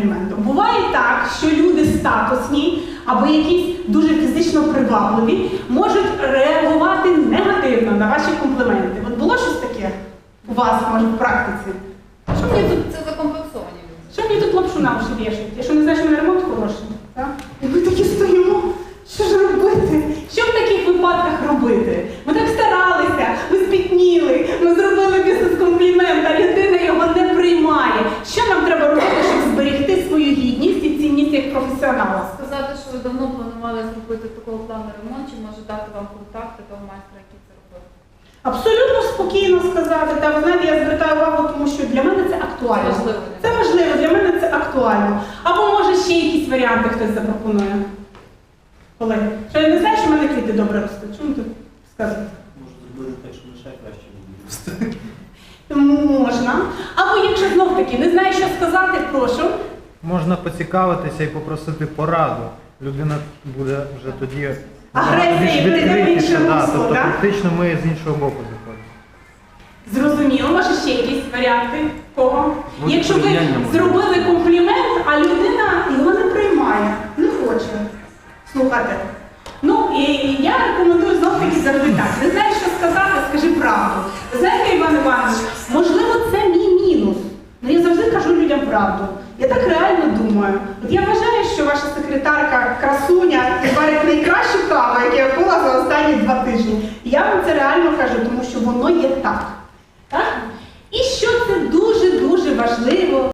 компліментом. Буває так, що люди статусні або якісь дуже фізично привабливі можуть реагувати негативно на ваші компліменти. От було щось таке у вас, може, в практиці? Що мені тут Це закомплексовані що мені тут лапшу на уші вішають? Я що не знаю, що мене ремонт хороший? Так? І ми такі стоїмо. Що ж робити? Що в таких випадках робити? Ми так старалися, ми спітніли, професіонала? Сказати, що ви давно планували зробити такого плану ремонт, чи може дати вам контакти того майстра, який це робив? Абсолютно спокійно сказати. Та ви знаєте, я звертаю увагу, тому що для мене це актуально. Це важливо. Це важливо, для мене це актуально. Або може ще якісь варіанти хтось запропонує. Колеги, що я не знаю, що в мене квіти добре ростуть. Чому тут сказати? Може зробити так, щоб лише краще буде. Можна. Або якщо знов таки не знаю, що сказати, прошу. Можна поцікавитися і попросити пораду. Людина буде вже тоді Агресія більш відкритіша, да, тобто да? фактично ми з іншого боку заходимо. Зрозуміло, може ще якісь варіанти? Кого? Буде Якщо ви порівняння може зробили комплімент, а людина його не приймає, не хоче слухати. Ну і я рекомендую знов таки завжди так. Не знаєш, що сказати, скажи правду. Ви Знаєте, Іван Іванович, можливо, це мій мінус. Ну я завжди кажу людям правду. Думаю. От я вважаю, що ваша секретарка красуня і варить найкращу каву, яку я пила за останні два тижні. І я вам це реально кажу, тому що воно є так.